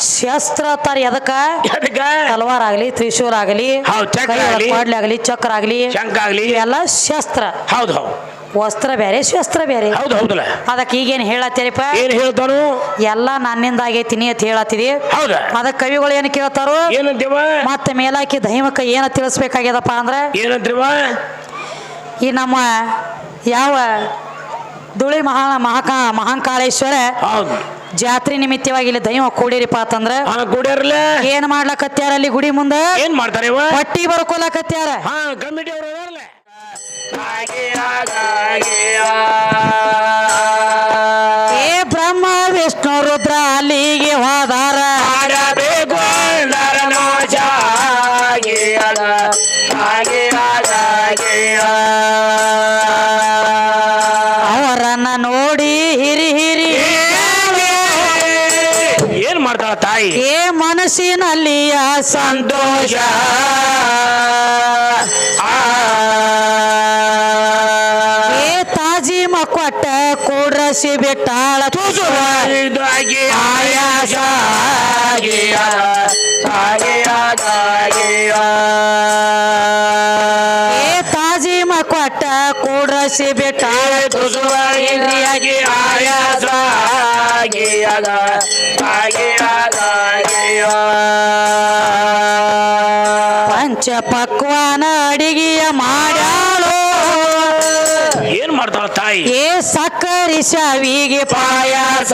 ಶಸ್ತ್ರ ತರ ಎದಕ್ಕ ಅದಕ್ಕ ತಲವಾರ್ ಆಗಲಿ ತ್ರಿಶೂಲ್ ಆಗಲಿ ಆಗ್ಲಿ. ಆಗ್ಲಿ ಚಕ್ರ ಆಗಲಿ ಶಂಕ ಆಗ್ಲಿ ಇವೆಲ್ಲ ಶಸ್ತ್ರ. ಹೌದು ಹೌದು. ವಸ್ತ್ರ ಬೇರೆ ಶಸ್ತ್ರ ಬೇರೆ. ಹೌದು ಹೌದಲ್ಲ? ಅದಕ್ಕೆ ಈಗೇನು ಹೇಳತ್ತೀರಿಪ್ಪ? ಏನ್ ಹೇಳ್ತಾನು? ಎಲ್ಲ ನನ್ನಿಂದ ಆಗೈತಿ ನೀ ಅಂತ ಹೇಳತ್ತಿದಿ ಹೌದ? ಅದಕ್ಕೆ ಕವಿಗಳು ಏನ್ ಕೇಳ್ತಾರು? ಏನಂತೀವ? ಮತ್ತೆ ಮೇಲಾಕಿ ದೈವಕ್ಕ ಏನ ತಿಳಿಸ್ಬೇಕಾಗ್ಯದಪ್ಪ ಅಂದ್ರೆ? ಏನಂತೀವ? ಈ ನಮ್ಮ ಯಾವ ದುಳಿ ಮಹಾ ಮಹಾಕಾ ಮಹಾಂಕಾಳೇಶ್ವರ ಹೌದು. ಜಾತ್ರೆ ನಿಮಿತ್ತವಾಗಿ ಇಲ್ಲಿ ದೈವ ಕೂಡಿರಿಪ್ಪ ಅಂತಂದ್ರ ಆ ಕೂಡ್ಯಾರಲ್ಲ ಏನ್ ಮಾಡ್ಲಕತ್ಯಾರ ಅಲ್ಲಿ ಗುಡಿ ಮುಂದೆ? ಏನ್ ಮಾಡ್ತಾರೆ ಇವ? ಪಟ್ಟಿ ಬರ್ಕೊಲಕತ್ಯಾರ. ಹಾ ಕಮಿಟಿ ಅವರು ಅದಾರಲ್ಲ ಏ ಬ್ರಹ್ಮ ವಿಷ್ಣು ರುದ್ರ ಅಲ್ಲಿಗೆ ಹೋದಾರ ಕೂಡ್ರಸಿ ಬಿಟ್ಟಾಳ ಏ ತಾಜಿ ಮಕ್ಕೊಟ್ಟ ಕೂಡಸಿ ಬಿಟ್ಟಾಳ. ಪಂಚ ಪಕ್ವಾನ ಅಡಿಗೆಯ ಮಾಡ್ತಾಳ ತಾಯಿ ಏ ಸಕ್ಕರಿ ಶಾವಿಗೆ ಪಾಯಾಸ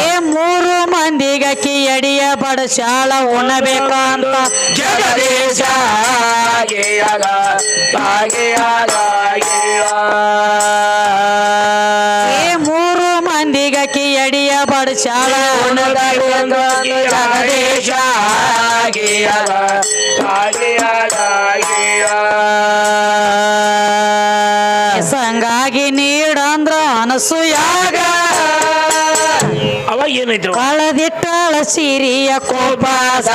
ಏ ಮೂರು ಮಂದಿಗಕ್ಕಿ ಅಡಿಯ ಬಡಶಾಳ ಉಣಬೇಕಂತ ಜಗದೀಶ ಆಗಿಯದ, ಆಗಿಯದ, ಆಗಿಯ. ಏ ಮೂರು ಮಂದಿಗಕ್ಕಿ ಅಡಿಯ ಬಡಶಾಳ ಉಣಬೇಕಂತ ಸಂಗಾಗಿ ನೀಡಂದ್ರ ಅನಸೂಯಾಗ ಅವಾಗ ಏನಾಯ್ತು ಕಳದಿಟ್ಟಳ ಸಿರಿಯ ಕೋಪಾಸ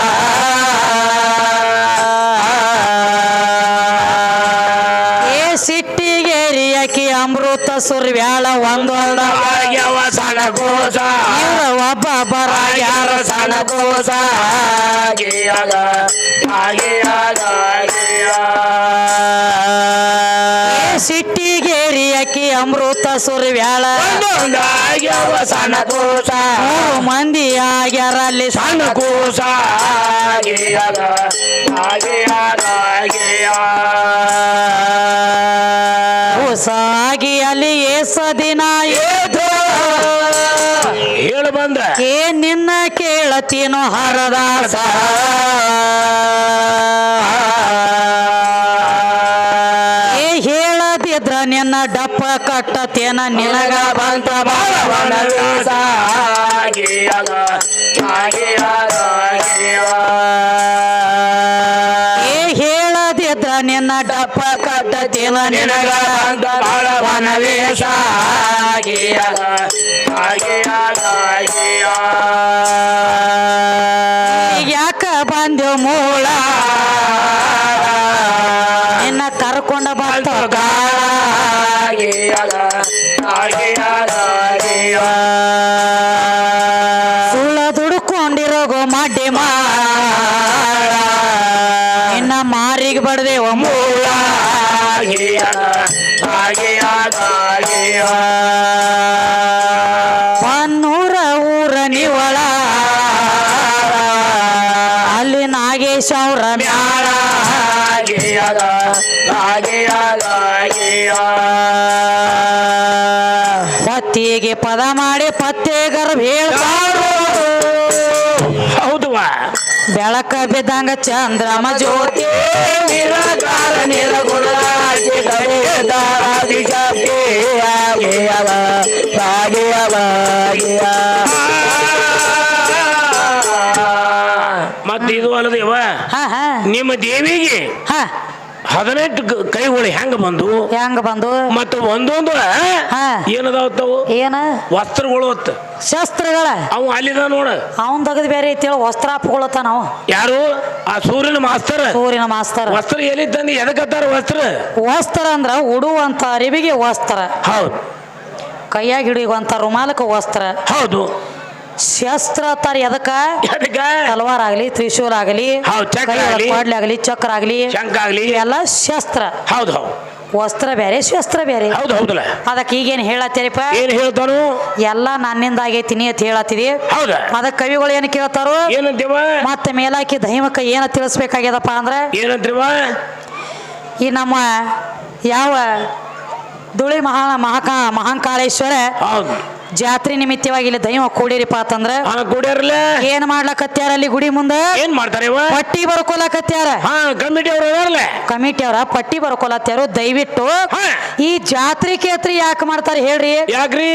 ಏ ಸಿಟ್ಟಿಗೆರಿಯಕಿ ಅಮೃತ ಸುರ್ವ್ಯಾಳ ಒಂದೊಂದ ಆಗ್ಯವ ಸಣ್ಣ ಕೋಸ ಇವ್ರ ಒಬ್ಬ ಬರ ಯಾರ ಸಣ್ಣ ಆಗ ಆಗಿಯದ, ಆಗ ಆಗಿಯ. ಏ ಸುರ್ವ್ಯಾಳ ವ್ಯಾಳ. ಆಗ್ಯವ ಸಣ್ಣ ಕೋಸ. ಮೂರು ಮಂದಿ ಆಗ್ಯಾರ ಅಲ್ಲಿ. ಸಣ್ಣ ಕೂಸ. ಆಗಿಯದ, ಆಗಿಯದ, ಆಗಿಯ. ಸಾಗಿ ಅಲ್ಲಿ ಏಸ ದಿನ ಹೇಳು ಬಂದ ಏ ನಿನ್ನ ಕೇಳತೀನೋ ಹರದಾಸ. ನಿನಗ ಬಂತ ಬಾಳವನ ಆಗಿಯದ, ಏ ಹೇಳದಿದ್ರ ನಿನ್ನ ಡಪ್ಪ ಕಟ್ಟತೇನ ನಿನಗ ಬಂತ ಬಾಳವನ ಆಗಿಯದ, ಪದ ಮಾಡಿ ಪತ್ತೆ ಗರ್ಭ ಹೇಳ್ತಾರು ಹೌದುವ? ಬೆಳಕ ಬಿದ್ದಂಗ ಚಂದ್ರಮ ಜ್ಯೋತಿ. ನಿರಾಕಾರ ಮತ್ತೆ ಇದು ಅಲ್ಲದೇವ ಹಾ ಹಾ. ನಿಮ್ಮ ದೇವಿಗೆ ಹಾ ಹದಿನೆಂಟು ಕೈಗಳು ಹೆಂಗ ಬಂದು? ಹೆಂಗ ಬಂದು? ಮತ್ತೆ ಒಂದೊಂದು ಏನದಾವ ಏನ? ವಸ್ತ್ರಗಳು ಹೊತ್ತ ಶಸ್ತ್ರಗಳ. ಅವು ಅಲ್ಲಿದ ನೋಡ. ಅವನ್ ತೆಗೆದು ಬೇರೆ ಐತಿ ವಸ್ತ್ರ ಹಾಪ್ಕೊಳತ್ತ ನಾವು. ಯಾರು? ಆ ಸೂರ್ಯನ ಮಾಸ್ತರ. ಸೂರ್ಯನ ಮಾಸ್ತರ. ವಸ್ತ್ರ ಎಲ್ಲಿ ಎದಕತ್ತಾರ ಎದಕ್ಕತ್ತಾರ ವಸ್ತ್ರ? ವಸ್ತ್ರ ಅಂದ್ರ ಉಡುವಂತ ಅರಿವಿಗೆ ವಸ್ತ್ರ. ಹೌದು. ಕೈಯಾಗಿ ಹಿಡಿಯುವಂತ ರುಮಾಲಕ ವಸ್ತ್ರ. ಹೌದು. ಶಸ್ತ್ರ ತರ ಎದಕ? ತಲವಾರ್ ಆಗಲಿ ತ್ರಿಶೂಲ್ ಆಗಲಿ ಚಕ್ರ ಆಗ್ಲಿ. ಪಾಡ್ಲಿ ಆಗಲಿ ಚಕ್ರ ಆಗಲಿ ಇವೆಲ್ಲ ಶಸ್ತ್ರ. ಹೌದು ಹೌದು. ವಸ್ತ್ರ ಬೇರೆ ಶಸ್ತ್ರ ಬೇರೆ. ಹೌದು ಹೌದಲ್ಲ? ಅದಕ್ಕೆ ಈಗೇನು ಹೇಳತ್ತೀರಿಪ್ಪ? ಏನು ಹೇಳ್ತಾನು? ಎಲ್ಲ ನನ್ನಿಂದ ಆಗೈತಿ ನೀ ಅಂತ ಹೇಳತ್ತಿದಿ ಹೌದು? ಅದಕ್ಕೆ ಕವಿಗಳು ಏನು ಕೇಳ್ತಾರೋ? ಏನಂತೀವ? ಮತ್ತೆ ಮೇಲಾಕಿ ದೈವಕ್ಕ ಏನು ತಿಳಿಸ್ಬೇಕಾಗ್ಯದಪ್ಪ ಅಂದ್ರೆ? ಏನಂತೀವ? ಈ ನಮ್ಮ ಯಾವ ಧೂಳಿ ಮಹಾ ಮಹಾಕಾ ಮಹಾಂಕಾಳೇಶ್ವರ ಹೌದು. ಜಾತ್ರೆ ನಿಮಿತ್ತವಾಗಿ ಇಲ್ಲಿ ದೈವ ಕೂಡಿರಿಪ್ಪ ಅಂತಂದ್ರ ಆ ಕುಡಿಯರ್ಲೆ ಏನ್ ಮಾಡ್ಲಕತ್ಯಾರ ಅಲ್ಲಿ ಗುಡಿ ಮುಂದೆ? ಏನ್ ಮಾಡ್ತಾರೆ ಇವ? ಪಟ್ಟಿ ಬರ್ಕೊಲಕತ್ಯಾರ. ಹಾ ಕಮಿಟಿ ಅವ್ರು ಅದಾರಲ್ಲ ಕಮಿಟಿ ಅವರ ಪಟ್ಟಿ ಬರ್ಕೊಲತ್ಯಾರು ದಯವಿಟ್ಟು ಹಾ. ಈ ಜಾತ್ರೆ ಕೇತ್ರಿ ಯಾಕೆ ಮಾಡ್ತಾರೆ ಹೇಳ್ರಿ? ಯಾಕ್ರಿ?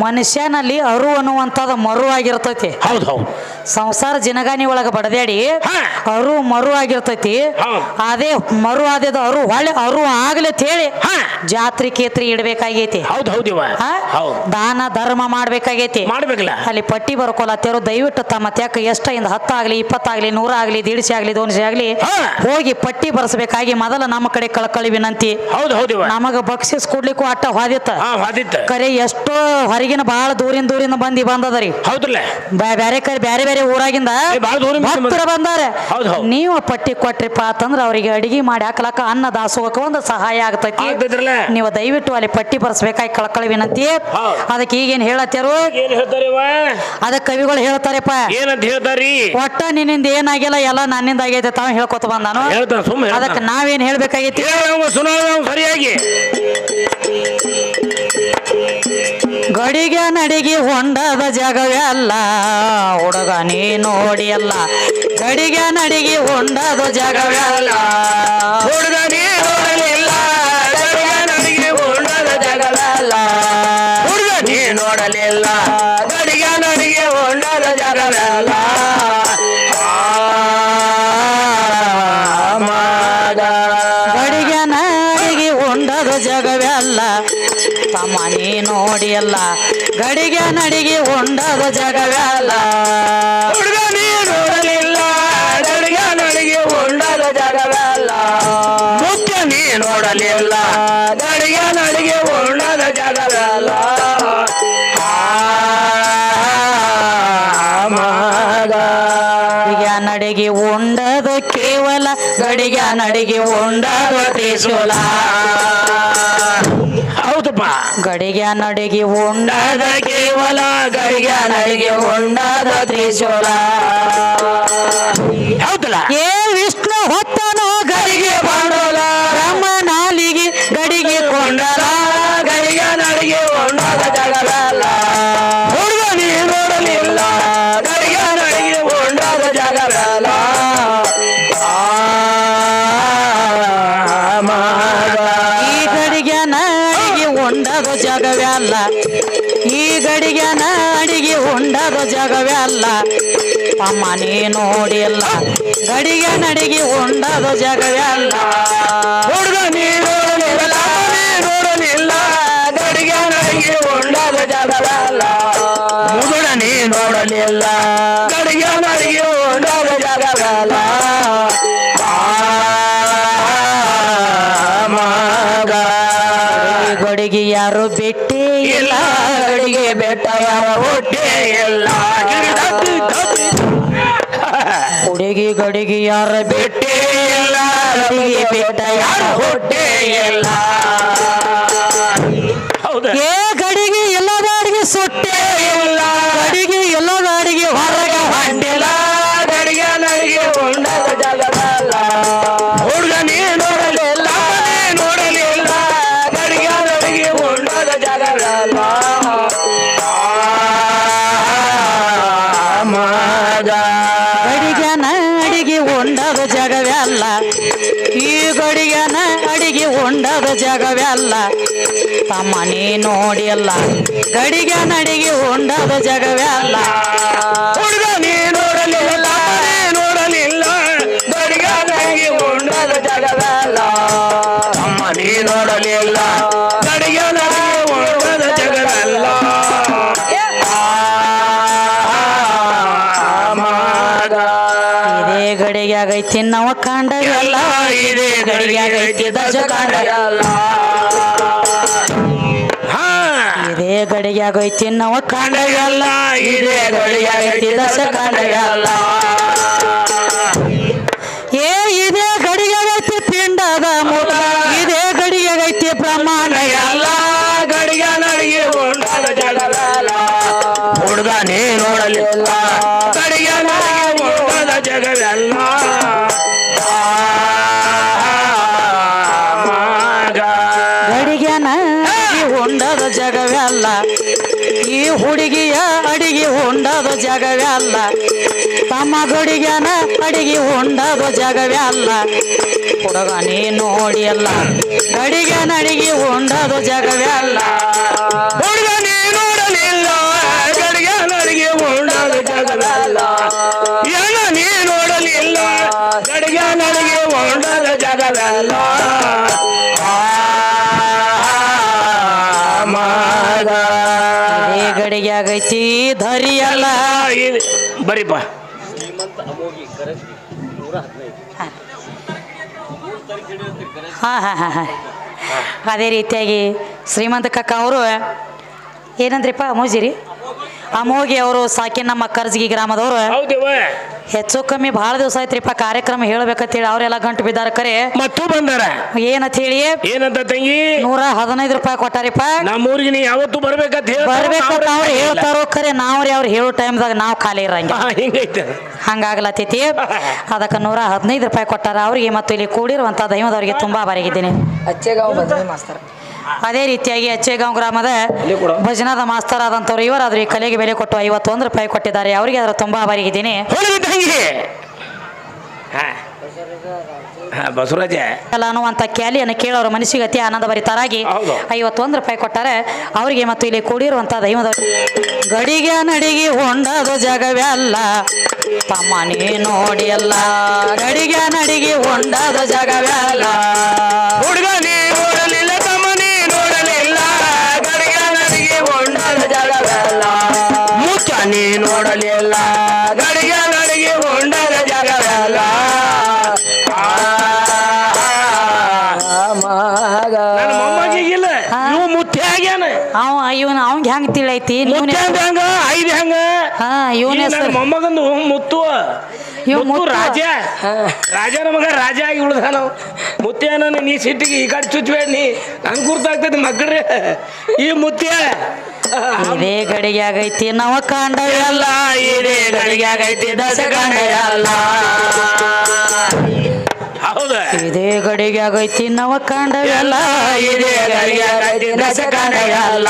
ಮನುಷ್ಯನಲ್ಲಿ ಅರು ಅನ್ನುವಂಥದ್ದು ಮರು ಆಗಿರ್ತೈತಿ. ಹೌದು ಹೌದು. ಸಂಸಾರ ಜಿನಗಾನಿ ಒಳಗ ಬಡದೇಡಿ. ಅರು ಮರು ಆಗಿರ್ತೈತಿ. ಅದೇ ಮರು ಆದೇದು ಅರು ಹೊಳೆ ಅರು ಆಗ್ಲಿ ಅಂತ ಹೇಳಿ ಜಾತ್ರಿ ಕೇತ್ರಿ ಇಡ್ಬೇಕಾಗೈತಿ. ದಾನ ಧರ್ಮ ಮಾಡ್ಬೇಕಾಗೈತಿ. ಮಾಡ್ಬೇಕಲ್ಲ. ಅಲ್ಲಿ ಪಟ್ಟಿ ಬರ್ಕೊಲತ್ತೇರು ದಯವಿಟ್ಟು ತಮ್ಮ ತ್ಯಾಕ ಎಷ್ಟ ಇಂದ ಹತ್ತಾಗ್ಲಿ ಇಪ್ಪತ್ತಾಗ್ಲಿ ನೂರ ಆಗ್ಲಿ ದೀಡ್ಸಿ ಆಗ್ಲಿ ದೋಣಿಸಿ ಆಗ್ಲಿ. ಹೋಗಿ ಪಟ್ಟಿ ಬರ್ಸ್ಬೇಕಾಗಿ ಮೊದಲ ನಮ್ಮ ಕಡೆ ಕಳ್ಕಳಿ ವಿನಂತಿ. ನಮಗ ಬಕ್ಷಿಸ್ ಕೊಡ್ಲಿಕ್ಕೂ ಅಟ್ಟ ಹೊದಿತ್ತ. ಕರೆ ಎಷ್ಟೋ ಹೊರಗಿನ ಬಹಳ ದೂರಿನ ದೂರಿಂದ ಬಂದಿ ಬಂದದರಿ ಬ್ಯಾರೆ ಕರೆ ಬ್ಯಾರೆ ಬ್ಯಾರೆ ಊರಾಗಿಂದ ಏ, ಬಾಳ್ ದೂರಿಂದ ಬಂದ್- ಭಕ್ತರ ಬಂದಾರ. ಹೌದ್ ಹೌದ್. ನೀವು ಪಟ್ಟಿ ಕೊಟ್ರಿಪ್ಪ ಅಂತಂದ್ರ ಅವರಿಗೆ ಅಡಿಗೆ ಮಾಡಿ ಹಾಕ್ಲಕ್ಕ ಅನ್ನ ದಾಸೋಹಕ್ಕೆ ಒಂದು ಸಹಾಯ ಆಗ್ತೈತಿ. ಆಗ್ತೈತ್ರಲ್ಲ? ನೀವು ದಯವಿಟ್ಟು ಅಲ್ಲಿ ಪಟ್ಟಿ ಬರ್ಸ್ಬೇಕಾಗಿ ಕಳ್ಕಳಿ ವಿನಂತಿ. ಹೌದ್. ಅದಕ್ಕೆ ಈಗೇನ್ ಹೇಳತ್ತಾರು ಏನ್ ಹೇಳ್ತಾರೆ ಅದಕ್ಕೆ ಕವಿಗಳು ಹೇಳ್ತಾರಪ್ಪ. ಏನಂತ ಹೇಳ್ತಾರಿ? ಒಟ್ಟ ನಿನ್ನಿಂದ ಏನಾಗಿಲ್ಲ ಎಲ್ಲ ನನ್ನಿಂದ ಆಗೈತೆ ತಾವ್ ಹೇಳ್ಕೊತ ಬಂದಾನು. ಹೇಳ್ತಾನ ಅದಕ್ಕೆ ನಾವೇನ್ ಹೇಳ್ಬೇಕಾಗೈತಿ? ಸರಿಯಾಗಿ. ಗಡಿಗೆ ನಡಿಗೆ ಹೊಂಡದ ಜಗವೆಲ್ಲ ಹುಡುಗ ನೀ ನೋಡಿ ಅಲ್ಲ ಗಡಿಗೆ ನಡಿಗೆ ಹೊಂಡದ ಜಗವೆಲ್ಲ ಹುಡುಗ ನೀ ನೋಡಲಿಲ್ಲ ಅಡಿಗೆ ನಡಿಗೆ ಹೊಂಡದ ಜಗವಲ್ಲ ಹುಡುಗ ನೀ ನೋಡಲಿಲ್ಲ ಅಡಿಗೆ ನಡಿಗೆ ಹೊಂಡದ ಜಗವಲ್ಲ ಅಡಿಗೆ ನಡಿಗೆ ಹೊಂಡದ ಅಲ್ಲ ತಮ್ಮ ನೀ ನೋಡಿ ಅಲ್ಲ ಗಡಿಗೆ ನಡಿಗೆ ಹೊಂಡದ ಜಗವೇ ಹುಡುಗ ನೀ ನೋಡಲಿಲ್ಲ ಗಡಿಗೆ ನಡಿಗೆ ಉಂಡದ ಜಗವಲ್ಲ ಮುಖ್ಯ ನೀ ನೋಡಲಿಲ್ಲ ಗಡಿಗೆ ನಡಿಗೆ ಉಂಡದ ಜಗವಲ್ಲ ನಡಿಗೆ ಉಂಡದ ಕೇವಲ ಗಡಿಗೆ ನಡಿಗೆ ಉಂಡದ ತ್ರಿಶೂಲ ಹೌದಪ್ಪ ಗಡಿಗೆ ನಡಿಗೆ ಉಂಡದ ಕೇವಲ ಗಡಿಗೆ ನಡಿಗೆ ಉಂಡದ ತ್ರಿಶೂಲ. ಹೌದಲ್ಲ? ಏ ವಿಷ್ಣು ಹೊತ್ತನು ಗಡಿಗೆ ಬಾಡೋಲ ಬ್ರಹ್ಮ ನಾಲಿಗೆ ಗಡಿಗೆ ಕೊಂಡಲ. ಗಡಿಗೆ ನಡಿಗೆ ಉಂಡದ ಜಗವಲ್ಲ ಅಮ್ಮ ನೀ ನೋಡಿಲ್ಲ. ಗಡಿಗೆ ನಡಿಗೆ ಹೊಂಡದ ಜಗವೇ ಅಲ್ಲ ಹುಡುಗ ನೀರಲ್ಲ ನೋಡಲಿಲ್ಲ ಗಡಿಗೆ ನಡಿಗೆ ಉಂಡದ ಜಗವಲ್ಲ. ಮುದುಡ ನೀ ನೋಡಲಿಲ್ಲ ಗಡಿಗೆ ನಡಿಗೆ ಉಂಡದ ಜಗವಲ್ಲ. ಗಡಿಗೆ ಯಾರು ಬಿಟ್ಟೇ ಗಡಿಗೆ ಯಾರ ಬೆಟ್ಟೆ ಇಲ್ಲ ಬೆಟ್ಟ ಯಾರ ಹೊಟ್ಟೆ ಇಲ್ಲ. ಗಡಿಗೆ ಜಗವೆಲ್ಲ. ಈ ಜಗವೇ ಅಲ್ಲ ತಮ್ಮ ನೀ ನೋಡಲಿಲ್ಲ ನೀ ನೋಡಲಿಲ್ಲ, ಗಡಿಗ ಅಲ್ಲ ಹೊಂಡದ ಜಗವಲ್ಲ. ತಮ್ಮ ನೀ ನೋಡಲಿಲ್ಲ ಗಡಿಗೆ ನವ ಎಲ್ಲ ಇದೆ ಗಡಿಗೆ ಗಡಿಗೆ ದಶ ಕಾಂಡ ಎಲ್ಲ ಹಾ. ಇದೇ ಇದೇ ನವ ಕಾಂಡವೆಲ್ಲ ಇದೇ ಗಡಿಯಾಗೈತಿ ದಶ ಎಲ್ಲ ಏ ಇದೇ ಗಡಿಗೆ ಆಗೈತಿ ಪಿಂಡದ ಮೂಲ. ಇದೇ ಗಡಿಗೆ ಆಗೈತಿ ಬ್ರಹ್ಮಾಂಡ. ಎಲ್ಲ ಗಡಿಗೆ ನಡಿಗೆ ಹುಡುಗ ನೀ ನೋಡಲಿಲ್ಲ ಗಡಿಗೆ ನಡಿಗೆ ಹೊಂಡದ ಜಗವೆಲ್ಲ ತಮ್ಮ ಗುಡಿಗೆನ ಅಡಿಗೆ ಹೊಂಡದ ಜಗವೆಲ್ಲ ಹುಡುಗ ನೀ ನೋಡಿಯಲ್ಲ. ಅಡಿಗೆ ಹೊಂಡದ ಜಗವೆಲ್ಲ ಹುಡುಗ ನೀ ನೋಡಲಿಲ್ಲ. ಗಡಿಗೆ ನಡಿಗೆ ಉಂಡಾದ ಜಗವೆಲ್ಲ ಏನ ನೀ ನೋಡಲಿಲ್ಲ. ಗಡಿಗೆ ನಡಿಗೆ ಉಂಡದ ಜಗವೆಲ್ಲ ಆಗೈತಿ ಧರಿಯಲ್ಲ. ಬರೀಪ ಹಾಂ ಹಾಂ ಹಾಂ ಹಾ. ಅದೇ ರೀತಿಯಾಗಿ ಶ್ರೀಮಂತ ಕಕ್ಕ ಅವರು ಏನಂದ್ರಿಪ್ಪ ಅಮೋಜಿರಿ? ಅಮೋಗಿ ಅವರು ಸಾಕಿನ ನಮ್ಮ ಕರ್ಜಗಿ ಗ್ರಾಮದವರು. ಹೌದಿವ? ಹೆಚ್ಚು ಕಮ್ಮಿ ಬಹಳ ದಿವಸ ಆಯ್ತ್ರಿಪ್ಪ ಕಾರ್ಯಕ್ರಮ ಹೇಳ್ಬೇಕಂತೇಳಿ ಅವರೆಲ್ಲ ಗಂಟು ಬಿದ್ದಾರ ಕರೆ. ಮತ್ತು ಬಂದಾರ? ಏನಂತ ಹೇಳಿ? ಏನಂತ ತಂಗಿ? ನೂರ ಹದಿನೈದು ರೂಪಾಯಿ ಕೊಟ್ಟಾರಿಪ್ಪ. ನಮ್ಮೂರಿಗೆ ನೀ ಯಾವತ್ತು ಬರ್ಬೇಕಂತ ನಾವ್ ಅವ್ರು. ಹೇಳ್ತಾರೋ ಕರೆ ನಾವ್ರಿ ಅವ್ರು ಹೇಳೋ ಟೈಮ್ದಾಗ ನಾವು ಖಾಲಿ ಇರಂಗ. ಹಂಗಾಗ್ಲತ್ತೈತಿ ಅದಕ್ಕೆ ನೂರ ಹದಿನೈದು ರೂಪಾಯಿ ಕೊಟ್ಟಾರ ಅವ್ರಿಗೆ. ಮತ್ತು ಇಲ್ಲಿ ಕೂಡಿರುವಂಥ ದೈವದವ್ರಿಗೆ ತುಂಬಾ ಬರಗಿದ್ದೀನಿ. ಅಚ್ಚೆಗಾವ್ ಬಂದ್ರಿ ಮಾಸ್ತರ್. ಅದೇ ರೀತಿಯಾಗಿ ಅಚ್ಚೇಗಾಂವ್ ಗ್ರಾಮದ ಭಜನಾದ ಮಾಸ್ತರ್ ಆದಂಥವ್ರು ಇವರಾದ್ರೂ ಈ ಕಲೆಗೆ ಬೆಲೆ ಕೊಟ್ಟು ಐವತ್ತೊಂದು ರೂಪಾಯಿ ಕೊಟ್ಟಿದ್ದಾರೆ. ಅವರಿಗೆ ಅದರ ತುಂಬಾ ಬರೆಗಿದ್ದೀನಿ ಬಸವರಾಜ. ಅಲ್ಲ ಅನ್ನುವಂಥ ಕ್ಯಾಲಿಯನ್ನು ಕೇಳೋರು ಮನಸ್ಸಿಗೆ ಅತಿ ಆನಂದ ಭರಿತರಾಗಿ. ಐವತ್ತೊಂದು ರೂಪಾಯಿ ಕೊಟ್ಟಾರೆ. ಅವರಿಗೆ ಮತ್ತು ಇಲ್ಲಿ ಕೂಡಿರುವಂತ ದೈವದ ಗಡಿಗೆ ನಡಿಗೆ ಹೊಂಡದು ಜಗವೆಲ್ಲ. ತಮ್ಮ ನೀ ನೋಡಿಯಲ್ಲ ಗಡಿಗೆ ನಡಿಗೆ ಹೊಂಡದು ಜಗವೆಲ್ಲ. ಅಲ್ಲ ನೀ ಮುಚ್ಚ ನೋಡಲಿಲ್ಲ ಗಡಿಗೆ ನಡಿಗೆ ಹೊಂಡದ ಜಗವೆಲ್ಲ ಮುತ್ತೆ ಅವ ಇವನು ಅವಂಗೆ ಹೆಂಗೆ ತಿಳೈತಿ ಹೆಂಗ ಐದು ಹೆಂಗ ಹಾ ಮೊಮ್ಮಗಂದು ಮುತ್ತು. ರಾಜ ರಾಜನ ಮಗ ರಾಜ ಆಗಿ ಉಳ್ದ ನೀ ಸಿಟ್ಟಿಗೆ ಈ ಕಡೆ ಚುಚ್ಚಬೇಡ ನೀ ನನ್ ಮಕ್ಕಳ್ರೆ ಈ ಮುತ್ಯ ಇದೇ ಗಡಿಗೆ ಆಗೈತಿ ನವ ಕಾಂಡ ಎಲ್ಲ ಇದೇ ಗಡಿಗೆ ಆಗೈತಿ ಕಾಂಡ ಎಲ್ಲ. ಇದೇ ಗಡಿಗೆ ಆಗೈತಿ ನವ ಎಲ್ಲ ಕಾಂಡವೆಲ್ಲ ಇದೇ ಗಡಿಗೆ ಆಗೈತಿ ಕಾಂಡ ಎಲ್ಲ.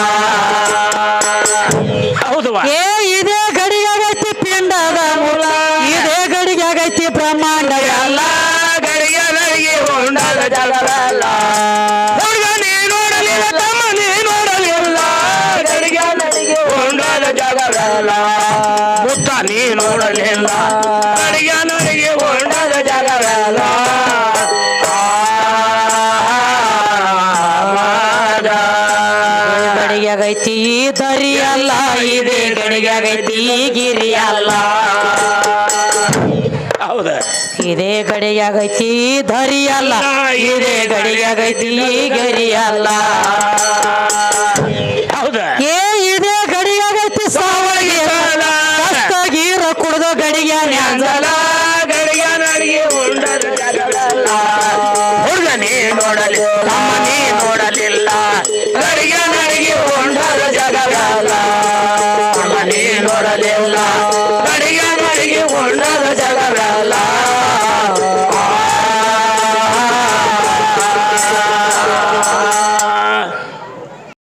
ಹೌದು ಏ ಇದೇ ಈ ಧರಿಯಲ್ಲ ಇದೇ ಗಡಿಗೆ ಆಗೈತಿ ಈ ಗರಿ